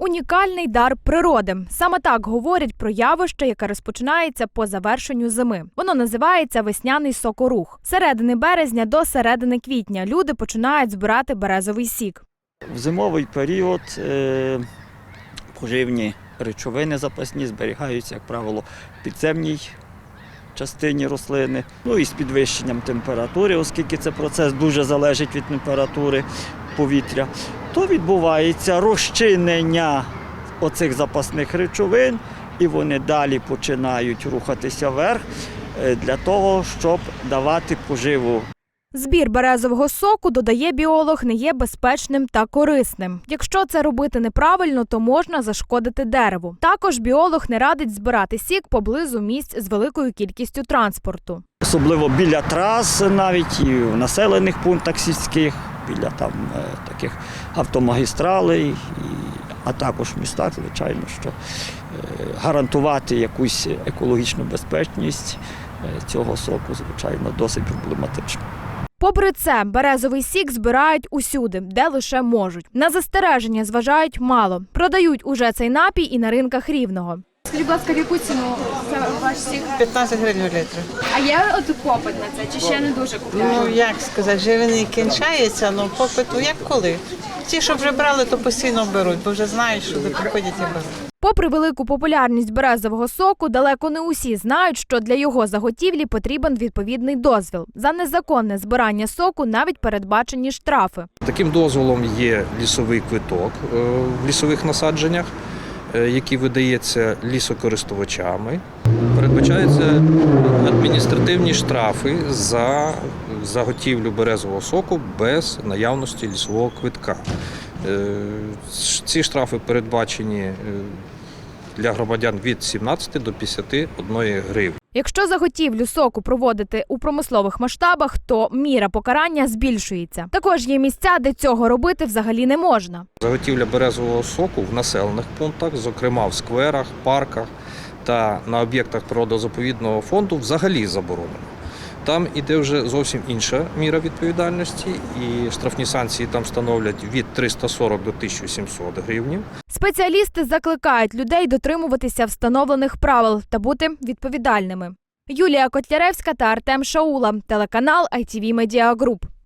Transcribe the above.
Унікальний дар природи. Саме так говорять про явище, яке розпочинається по завершенню зими. Воно називається весняний сокорух. З середини березня до середини квітня люди починають збирати березовий сік. В зимовий період е, поживні речовини запасні зберігаються, як правило, в підземній частині рослини. Ну і з підвищенням температури, оскільки це процес дуже залежить від температури повітря, то відбувається розчинення оцих запасних речовин, і вони далі починають рухатися вверх е, для того, щоб давати поживу Збір березового соку, додає біолог, не є безпечним та корисним. Якщо це робити неправильно, то можна зашкодити дереву. Також біолог не радить збирати сік поблизу місць з великою кількістю транспорту. особливо біля трас, навіть і в населених пунктах сільських, біля там е, таких автомагістралей, а також в містах, звичайно, що е, гарантувати якусь екологічну безпечність е, цього соку, звичайно, досить проблематично. Попри це, березовий сік збирають усюди, де лише можуть. На застереження зважають мало. Продають уже цей напій і на ринках рівного. Скажіть, будь ласка, в яку ціну це ваш сік? 15 гривень літр. А є от попит на це, чи ще не дуже купляють? Ну як сказати, живини кінчається, але попиту як коли. Ті, що вже брали, то постійно беруть, бо вже знають, що приходять і беруть. Попри велику популярність березового соку, далеко не усі знають, що для його заготівлі потрібен відповідний дозвіл. За незаконне збирання соку навіть передбачені штрафи. Таким дозволом є лісовий квиток е, в лісових насадженнях, який видається лісокористувачами. Передбачаються адміністративні штрафи за заготівлю березового соку без наявності лісового квитка. Е, Ці штрафи передбачені е, для громадян від 17 до 51 гривні. Якщо заготівлю соку проводити у промислових масштабах, то міра покарання збільшується. Також є місця, де цього робити взагалі не можна. Заготівля березового соку в населених пунктах, зокрема в скверах, парках та на об'єктах природозаповідного фонду, взагалі заборонено. Там іде вже зовсім інша міра відповідальності, і штрафні санкції там становлять від 340 до 1700 гривнів. Спеціалісти закликають людей дотримуватися встановлених правил та бути відповідальними. Юлія Котляревська та Артем Шаула, телеканал ITV Media Group.